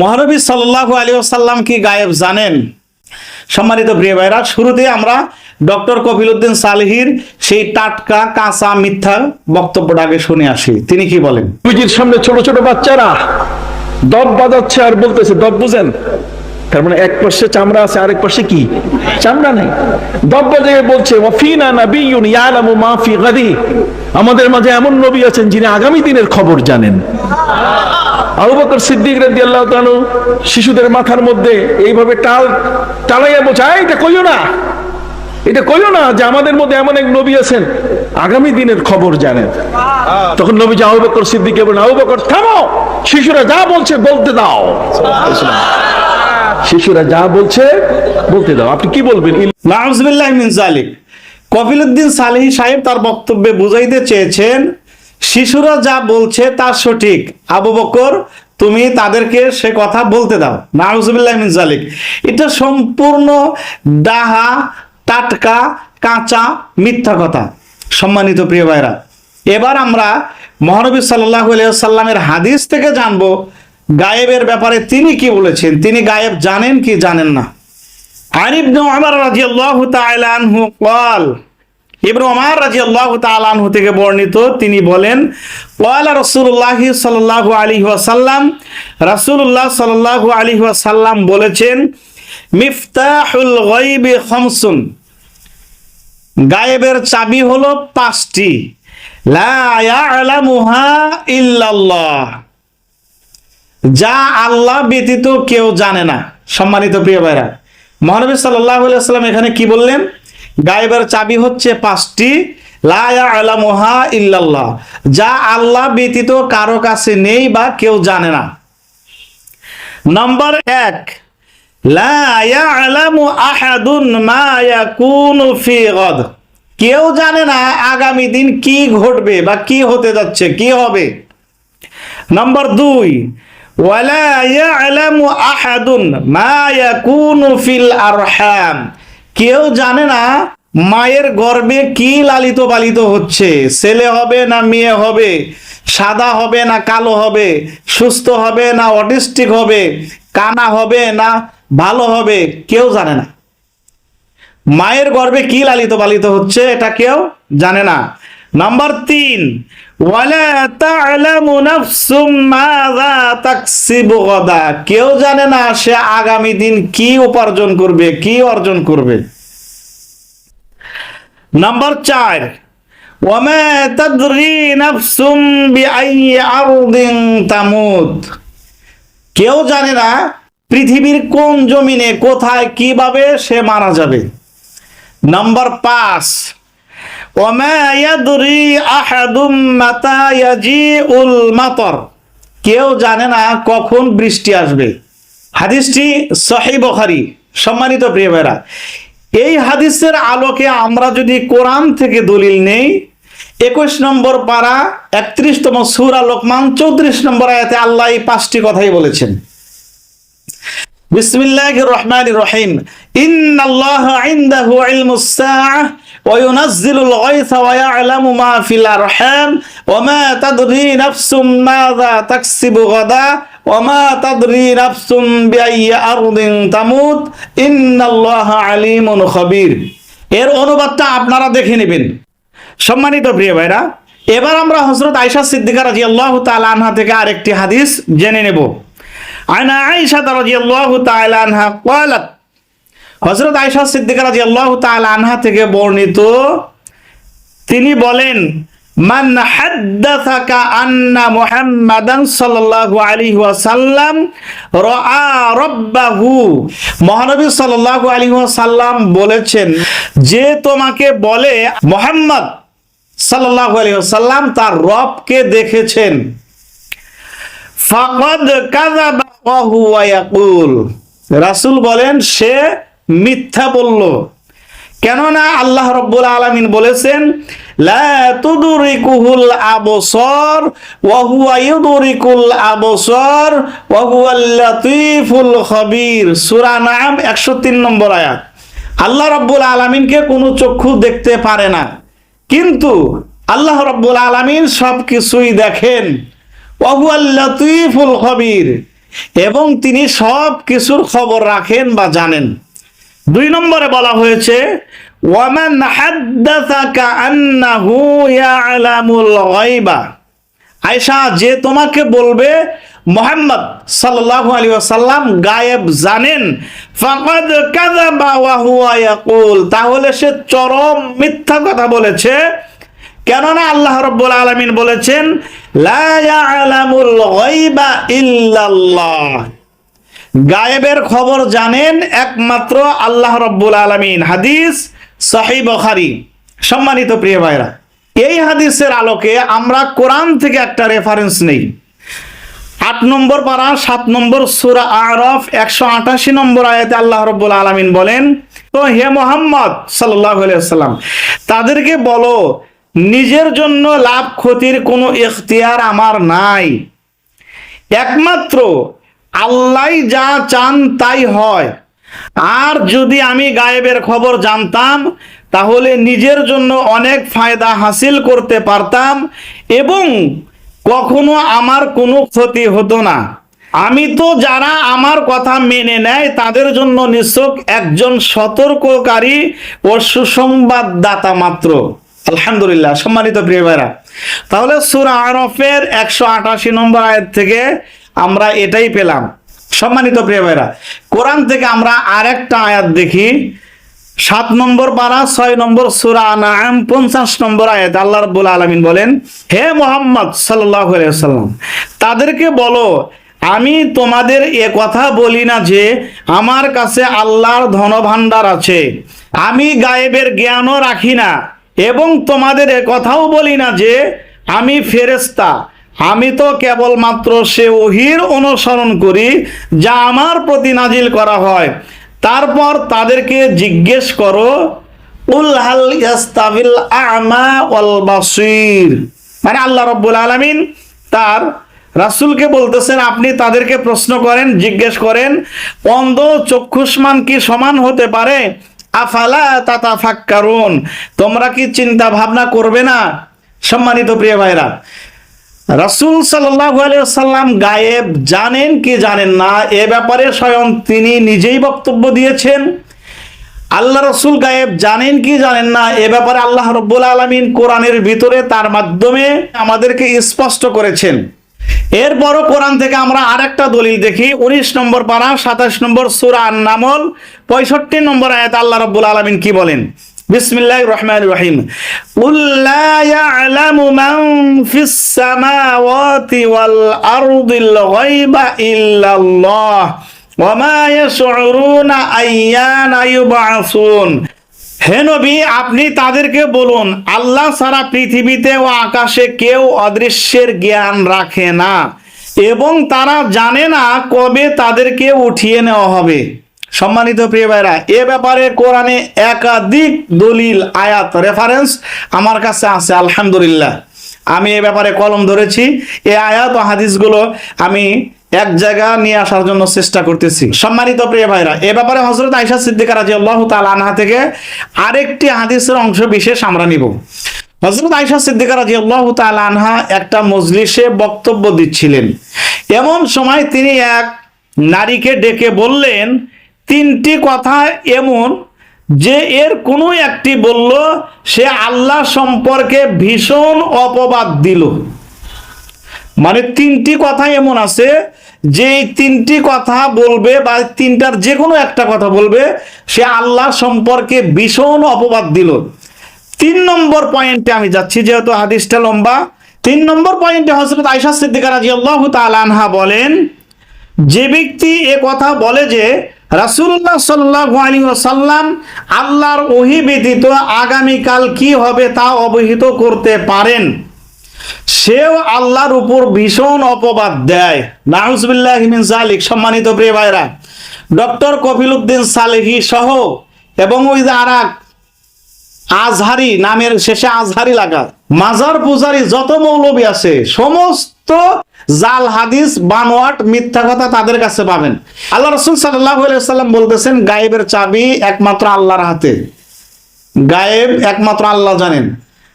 মহানবী সাল্লাহ আলী সাল্লাম কি গায়েব জানেন? সম্মানিত প্রিয় ভাইরা, শুরুতে আমরা ডক্টর কপিলউদ্দিন সালহির সেই টাটকা, কাঁচা, মিথ্যা বক্তব্যটাকে শুনে আসি। তিনি কি বলেন? নবীজির সামনে ছোট ছোট বাচ্চারা দব বাজাচ্ছে আর বলতেছে, দব বুঝেন? তার মানে এক পাশে চামড়া আছে, আরেক পাশে কি? চামড়া নেই। দব বাজিয়ে বলছে, ওয়াফিনা নাবিয়ুন ইয়ালামু মা ফি গাদি। আমাদের মাঝে এমন নবী আছেন যিনি আগামী দিনের খবর জানেন। আবু বকর সিদ্দিক শিশুদের মাথার মধ্যে এইভাবে টাল টালাইয়া "এই, এটা কইও না। এটা কইও না যে আমাদের মধ্যে এমন এক নবী আছেন। আগামী দিনের খবর জানেন। তখন নবী যে আবু বকর সিদ্দিককে বলেন আবু বকর থামো। শিশুরা যা বলছে বলতে দাও। শিশুরা যা বলছে বলতে দাও। আপনি কি বলবেন? নাউজবিল্লাহ মিন জালিক কপিলউদ্দিন সালেহি সাহেব তার বক্তব্যে বুঝাইতে চেয়েছেন শিশুরা যা বলছে তা সঠিক আবু বকর তুমি তাদেরকে সে কথা বলতে দাও নাউজবিল্লাহ মিন জালিক এটা সম্পূর্ণ ডাহা টাটকা কাঁচা মিথ্যা কথা সম্মানিত প্রিয় ভাইরা এবার আমরা মহানবী সাল্লাহ সাল্লামের হাদিস থেকে জানবো গায়েবের ব্যাপারে তিনি কি বলেছেন তিনি গায়েব জানেন কি জানেন না عن ابن عمر رضي الله تعالى عنه قال ইবনু আমার রাজি আল্লাহ তালানহু থেকে বর্ণিত, তিনি বলেন কয়লা রসুল্লাহ সাল্লাহ আলী ওয়াসাল্লাম রাসুল্লাহ সাল্লাহ আলী ওয়াসাল্লাম বলেছেন, মিফতাহুল গাইবে খমসুন, গায়েবের চাবি হলো পাঁচটি ইল্লাল্লাহ, যা আল্লাহ ব্যতীত কেউ জানে না। সম্মানিত প্রিয় ভাইরা, মহানবী সাল্লাহ সাল্লাম এখানে কি বললেন? গায়েবের চাবি হচ্ছে পাঁচটি। লা আলামুহা ইল্লাল্লাহ। যা আল্লাহ ব্যতীত কারও কাছে নেই বা কেউ জানে না। নম্বর এক কেউ জানে না আগামী দিন কি ঘটবে বা কি হতে যাচ্ছে, কি হবে। নম্বর দুই, ওয়ালা ইয়ালামু আহাদুন মা ইয়াকুনু ফিল আরহাম। কেউ জানে না মায়ের গর্ভে কি লালিত পালিত হচ্ছে। ছেলে হবে না মেয়ে হবে, সাদা হবে না কালো হবে, সুস্থ হবে না অটিস্টিক হবে, কানা হবে না ভালো হবে, কেউ জানে না। মায়ের গর্ভে কি লালিত পালিত হচ্ছে এটা কেউ জানে না। নাম্বার তিন, ওয়ালা তা'লামু নাফসুম মাযা কেউ জানে না সে আগামী দিন কি উপার্জন করবে, কি অর্জন করবে। নাম্বার চার বিআই আরদিন তামুত। কেউ জানে না পৃথিবীর কোন জমিনে কোথায় কীভাবে সে মারা যাবে। নাম্বার পাঁচ ওমা ইয়াদরি আহাদুম মাতা ইয়াজিউল মাতর। কেউ জানে না কখন বৃষ্টি আসবে। হাদিসটি সহি বখারি, সম্মানিত প্রিয় ভাইরা এই হাদিসের আলোকে আমরা যদি কোরআন থেকে দলিল নেই, একুশ নম্বর পাড়া একত্রিশতম সুরা লোকমান চৌত্রিশ নম্বর আয়াতে আল্লাহ এই পাঁচটি কথাই বলেছেন। بسم الله الرحمن الرحيم إن الله عنده علم الساعة وينزل الغيث ويعلم ما في الأرحام وما تدري نفس ماذا تكسب غدا وما تدري نفس بأي أرض تموت إن الله عليم خبير এর অনুবাদটা আপনারা দেখে নেবেন সম্মানিত প্রিয় ভাইরা এবার আমরা হজরত আয়সা সিদ্দিকা রাদিয়াল্লাহু তাআলা আনহা থেকে আরেকটি হাদিস জেনে নেব আয়না আয়সা তারাজি আল্লাহ তাআলা আনহা কয়ালাত হজরত আয়সা সিদ্দিকা রাজি আল্লাহ তাআলা আনহা থেকে বর্ণিত, তিনি বলেন, মান হাদ্দাথাকা আন্না মুহাম্মাদান সাল্লাল্লাহু আলাইহি ওয়াসাল্লাম রাআ রাব্বাহু। মহানবী সাল্লাল্লাহু আলাইহি ওয়াসাল্লাম বলেছেন, যে তোমাকে বলে মোহাম্মদ সাল্লাল্লাহু আলাইহি ওয়াসাল্লাম তার রবকে দেখেছেন। ফাকাদ কাযাব রাসূল বলেন, সে মিথ্যা বলল। কেননা আল্লাহ রব্বুল আলামিন বলেছেন, লা তুদরিকুহুল আবসার আবসার সূরা নাম 103 নম্বর আল্লাহ রব্বুল আলামিনকে কোনো চক্ষু দেখতে পারে না। কিন্তু আল্লাহ রব্বুল আলামিন সব কিছুই দেখেন ওয়াহুয়াল লাতীফুল খবীর। এবং তিনি সব কিছুর খবর রাখেন বা জানেন। দুই নম্বরে বলা হয়েছে আয়সা যে তোমাকে বলবে, মোহাম্মদ সাল্লাল্লাহু আলাইহি ওয়াসাল্লাম গায়েব জানেন। তাহলে সে চরম মিথ্যা কথা বলেছে। কেননা আল্লাহ রাব্বুল আলামিন বলেছেন গায়েবের খবর জানেন একমাত্র আল্লাহ রব্বুল আলমিন। হাদিস সহি বখারি। সম্মানিত প্রিয় ভাইরা, এই হাদিসের আলোকে আমরা কোরআন থেকে একটা রেফারেন্স নেই। আট নম্বর পারা, সাত নম্বর সুরা আরফ, একশো আটাশি নম্বর আয়াতে আল্লাহ রব্বুল আলমিন বলেন তো হে মোহাম্মদ সাল্লাহ সাল্লাম তাদেরকে বলো নিজের জন্য লাভ ক্ষতির কোনো এখতিয়ার আমার নাই। একমাত্র আল্লাহ যা চান তাই হয়। আর যদি আমি গায়েবের খবর জানতাম, তাহলে নিজের জন্য অনেক ফায়দা হাসিল করতে পারতাম এবং কখনো আমার কোনো ক্ষতি হতো না। আমি তো যারা আমার কথা মেনে নেয়, তাদের জন্য নিশ্চক একজন সতর্ককারী ও সুসংবাদদাতা মাত্র। আলহামদুলিল্লাহ, সম্মানিত প্রিয় ভাইরা। তাহলে সুরা আরফের একশো আটাশি নম্বর আয়াত থেকে আমরা এটাই পেলাম। সম্মানিত প্রিয় ভাইরা, কোরআন থেকে আমরা আরেকটা আয়াত দেখি। সাত নম্বর পারা, ছয় নম্বর সুরা নাম পঞ্চাশ নম্বর আয়াত। আল্লাহ রব্বুল আলমিন বলেন, হে মোহাম্মদ সাল্লাহ সাল্লাম তাদেরকে বলো, আমি তোমাদের এ কথা বলি না যে, আমার কাছে আল্লাহর ধনভাণ্ডার আছে। আমি গায়েবের জ্ঞানও রাখি না। এবং তোমাদের কথাও বলি না যে, আমি ফেরেস্তা আমি তো কেবলমাত্র সে ওহির অনুসরণ করি, যা আমার প্রতি নাজিল করা হয়। তারপর তাদেরকে জিজ্ঞেস করো, উল হাল ইয়াস্তাবিল আমা ওয়াল বাসির? মানে আল্লাহ রব্বুল আলামিন তার রাসূলকে বলতেছেন, আপনি তাদেরকে প্রশ্ন করেন, জিজ্ঞেস করেন, অন্ধ চক্ষুষ্মান কি সমান হতে পারে? আফালা তাতাফাক্কারুন? তোমরা কি চিন্তা ভাবনা করবে না? সম্মানিত প্রিয় ভাইরা, রাসূল সাল্লাম গায়েব জানেন কি জানেন না? এ ব্যাপারে স্বয়ং তিনি নিজেই বক্তব্য দিয়েছেন। আল্লাহ রসুল গায়েব জানেন কি জানেন না? এ ব্যাপারে আল্লাহ রব্বুল আলমিন কোরআনের ভিতরে তার মাধ্যমে আমাদেরকে স্পষ্ট করেছেন। এরপরও কোরআন থেকে আমরা আরেকটা দলিল দেখি। উনিশ নম্বর পারা, সাতাশ নম্বর সুরা নামল পঁয়ষট্টি নম্বর আয়াত আল্লাহ রব্বুল আলমিন কি বলেন? বিসমিল্লাহ রহমান রহিম। হে নবী, আপনি তাদেরকে বলুন, আল্লাহ সারা পৃথিবীতে ও আকাশে কেউ অদৃশ্যের জ্ঞান রাখে না, এবং তারা জানে না কবে তাদেরকে উঠিয়ে নেওয়া হবে। সম্মানিত প্রিয় ভাইরা এ ব্যাপারে কোরআনে একাধিক দলিল, আয়াত রেফারেন্স আমার কাছে আছে, আলহামদুলিল্লাহ। আমি এ ব্যাপারে কলম ধরেছি। এ আয়াত ও হাদিসগুলো আমি এক জায়গা নিয়ে আসার জন্য চেষ্টা করতেছি। সম্মানিত প্রিয় ভাইরা, এ ব্যাপারে হজরত আইসা সিদ্দিকা রাজি আল্লাহ তাল আনহা থেকে আরেকটি হাদিসের অংশ বিশেষ আমরা নিব। হজরত আইসা সিদ্দিকা রাজি আল্লাহ তাল আনহা একটা মজলিসে বক্তব্য দিচ্ছিলেন। এমন সময় তিনি এক নারীকে ডেকে বললেন, তিনটি কথা এমন যে এর কোনো একটি বলল, সে আল্লাহ সম্পর্কে ভীষণ অপবাদ দিল। মানে তিনটি কথা এমন আছে যে তিনটি কথা বলবে বা তিনটার যে কোনো একটা কথা বলবে, সে আল্লাহ সম্পর্কে ভীষণ অপবাদ দিল। তিন নম্বর পয়েন্টে আমি যাচ্ছি, যেহেতু হাদিসটা লম্বা, তিন নম্বর পয়েন্টে হজরত আয়সা সিদ্দিকা রাজি আল্লাহ আনহা বলেন, যে ব্যক্তি এ কথা বলে যে রাসুল্লাহ সাল্লাহ আলী সাল্লাম আল্লাহর ওহি ব্যতীত আগামীকাল কি হবে তা অবহিত করতে পারেন সেও আল্লাহর উপর ভীষণ অপবাদ দেয়। নাউজবিল্লাহ মিন জালিক সম্মানিত প্রিয় ভাইরা ডক্টর কফিল উদ্দিন সালেহি সহ এবং ওই যে আর আজহারি নামের শেষে আজহারি লাগা, মাজার পূজারি যত মৌলবী আছে, সমস্ত জাল হাদিস, বানোয়াট, মিথ্যা কথা তাদের কাছে পাবেন। আল্লাহ রসুল সাল্লাহ সাল্লাম বলতেছেন, গায়েবের চাবি একমাত্র আল্লাহর হাতে। গায়েব একমাত্র আল্লাহ জানেন।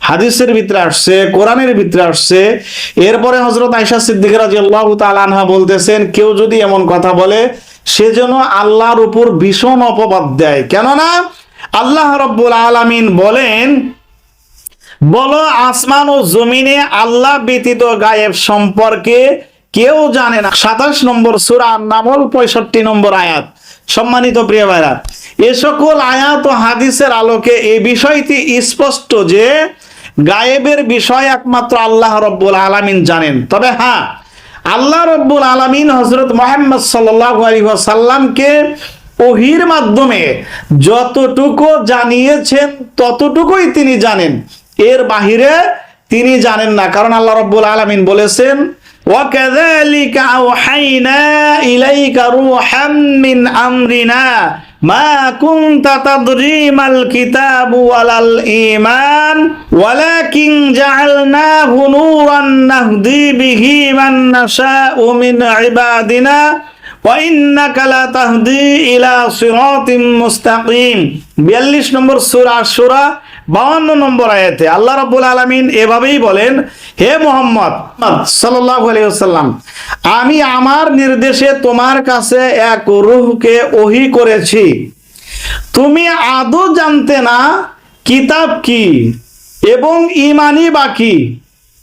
হাদিসের ভিতরে আসছে, কোরআনের ভিতরে আসছে। এরপরে হজরত আয়সা সিদ্দিক রাদিয়াল্লাহু তাআলা আনহা বলতেছেন, কেউ যদি এমন কথা বলে, সে যেন আল্লাহর উপর ভীষণ অপবাদ দেয়। কেননা আল্লাহ রব্বুল আলামিন বলেন, বলো আসমান ও জমিনে আল্লাহ ব্যতীত গায়েব সম্পর্কে কেউ জানে না। সাতাশ নম্বর সুরা নামল পঁয়ষট্টি নম্বর আয়াত। সম্মানিত প্রিয় ভাইরা, এ সকল আয়াত ও হাদিসের আলোকে এই বিষয়টি স্পষ্ট যে গায়েবের বিষয় একমাত্র আল্লাহ রব্বুল আলামিন জানেন তবে হ্যাঁ আল্লাহ রব্বুল আলামিন হজরত মোহাম্মদ সাল্লাল্লাহু আলাইহি ওয়াসাল্লামকে ওহির মাধ্যমে যতটুকু জানিয়েছেন ততটুকুই তিনি জানেন এর বাহিরে তিনি জানেন না কারণ আল্লাহ রব্বুল আলামিন বলেছেন وكذلك أوحينا إليك روحا من أمرنا ما كنت تدري ما الكتاب ولا الإيمان ولكن جعلناه نورا نهدي به من نشاء من عبادنا وإنك لتهدي إلى صراط مستقيم بيلش نمبر سورة الشورى 52 নম্বর আয়াতে আল্লাহ রাব্বুল আলামিন এভাবেই বলেন, হে মোহাম্মদ সাল্লাল্লাহু আলাইহি ওয়াসাল্লাম, আমি আমার নির্দেশে তোমার কাছে এক রূহকে ওহী করেছি। তুমি আদৌ জানতে না কিতাব কি এবং ইমানি বাকি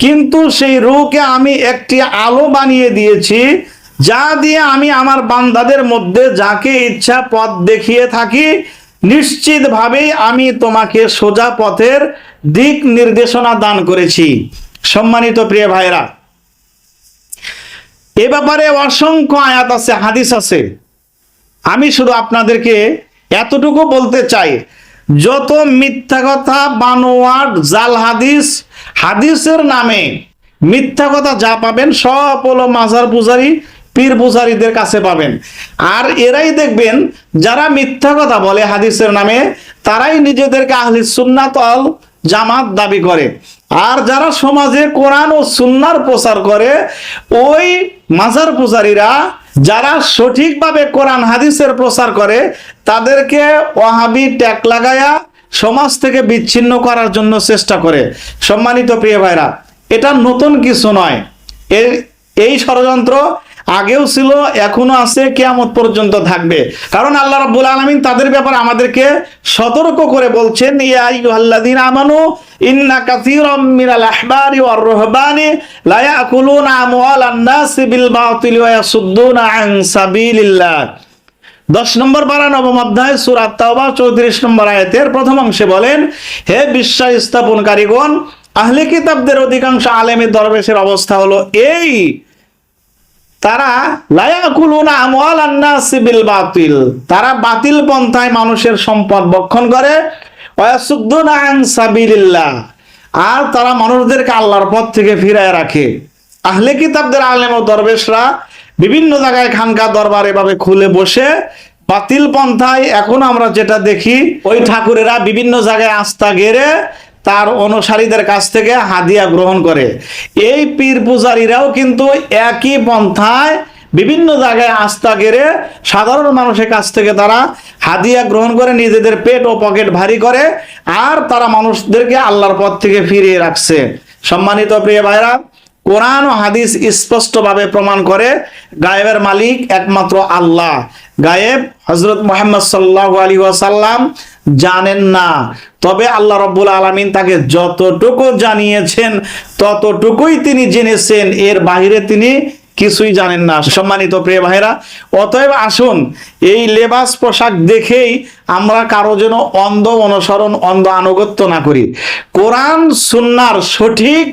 কিন্তু সেই রূহকে আমি একটি আলো বানিয়ে দিয়েছি, যা দিয়ে আমি আমার বান্দাদের মধ্যে যাকে ইচ্ছা পথ দেখিয়ে থাকি নিশ্চিতভাবেই আমি তোমাকে সোজা পথের দিক নির্দেশনা দান করেছি। সম্মানিত প্রিয় ভাইরা এ ব্যাপারে অসংখ্য আয়াত আছে, হাদিস আছে। আমি শুধু আপনাদেরকে এতটুকু বলতে চাই, যত মিথ্যা কথা বানোয়াট, জাল হাদিস, হাদিসের নামে মিথ্যা কথা যা পাবেন, সব হলো মাজার পূজারি পীর পূজারীদের কাছে পাবেন। আর এরাই দেখবেন, যারা মিথ্যা কথা বলে হাদিসের নামে, তারাই নিজেদেরকে আহলি সুন্নাতল জামাত দাবি করে। আর যারা সমাজে কোরআন ও সুন্নার প্রচার করে, ওই মাজার পূজারীরা যারা সঠিকভাবে কোরআন হাদিসের প্রচার করে, তাদেরকে ওয়াহাবি ট্যাগ লাগায়া সমাজ থেকে বিচ্ছিন্ন করার জন্য চেষ্টা করে। সম্মানিত প্রিয় ভাইরা, এটা নতুন কিছু নয়। এই ষড়যন্ত্র আগেও ছিল, এখনও আছে, কেয়ামত পর্যন্ত থাকবে। কারণ আল্লাহ রাব্বুল আলামিন তাদের ব্যাপারে আমাদেরকে সতর্ক করে বলছেন, ইয়া আইয়ুহাল্লাযীনা আমানু, ইন্না কাসীরাম মিনাল আহবারি ওয়ার রুহবানি লা ইয়াকুলুনা আমওয়ালান নাসি বিল বাতিল ওয়া ইয়াসুদ্দুনা আন সাবিলিল্লাহ। দশ নম্বর পারা, নবম অধ্যায় সুরাত তাওবা, চৌত্রিশ নম্বর আয়াতের প্রথম অংশে বলেন, হে বিশ্বাস স্থাপনকারীগণ আহলে কিতাবদের অধিকাংশ আলেমের দরবেশের অবস্থা হলো এই তারা লায়াকুলুনা আমওয়াল আন্নাসি বিল বাতিল। তারা বাতিল পন্থায় মানুষের সম্পদ বক্ষণ করে। ওয়াসুদ্দুনা আন সাবিলিল্লাহ। আর তারা মানুষদেরকে আল্লাহর পথ থেকে ফিরায় রাখে। আহলে কিতাবদের আলেম ও দরবেশরা বিভিন্ন জায়গায় খানকা দরবার এভাবে খুলে বসে। বাতিল পন্থায় এখন আমরা যেটা দেখি, ওই ঠাকুরেরা বিভিন্ন জায়গায় আস্থা গেড়ে তার অনুসারীদের কাছ থেকে হাদিয়া গ্রহণ করে। এই পীর পূজারীরাও কিন্তু একই পন্থায় বিভিন্ন জায়গায় আস্থা গেড়ে সাধারণ মানুষের কাছ থেকে তারা হাদিয়া গ্রহণ করে, নিজেদের পেট ও পকেট ভারী করে, আর তারা মানুষদেরকে আল্লাহর পথ থেকে ফিরিয়ে রাখছে। সম্মানিত প্রিয় ভাইরা কোরআন ও হাদিস স্পষ্টভাবে প্রমাণ করে গায়েবের মালিক একমাত্র আল্লাহ। গায়েব হজরত মোহাম্মদ সাল্লাহ আলী ওয়াসাল্লাম জানেন না। তবে আল্লাহ রব্বুল আলমিন তাকে যতটুকু জানিয়েছেন, ততটুকুই তিনি জেনেছেন। এর বাইরে তিনি কিছুই জানেন না। সম্মানিত প্রিয় ভাইরা অতএব আসুন, এই লেবাস পোশাক দেখেই আমরা কারও যেন অন্ধ অনুসরণ, অন্ধ আনুগত্য না করি। কোরআন, সুন্নার সঠিক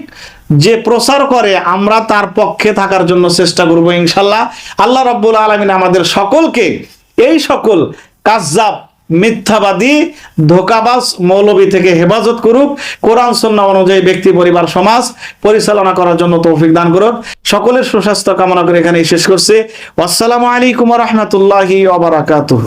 যে প্রচার করে, আমরা তার পক্ষে থাকার জন্য চেষ্টা করব ইনশাল্লাহ। আল্লাহ রব্বুল আলমিন আমাদের সকলকে, এই সকল কাজাব মিথ্যাবাদী, ধোকাবাজ মৌলবী থেকে হেফাজত করুক। কোরআন সন্না অনুযায়ী ব্যক্তি, পরিবার, সমাজ পরিচালনা করার জন্য তৌফিক দান করুক সকলের সুস্বাস্থ্য কামনা করে এখানে শেষ করছি। আসসালামু আলাইকুম রহমতুল্লাহি ওবরাকাতুহ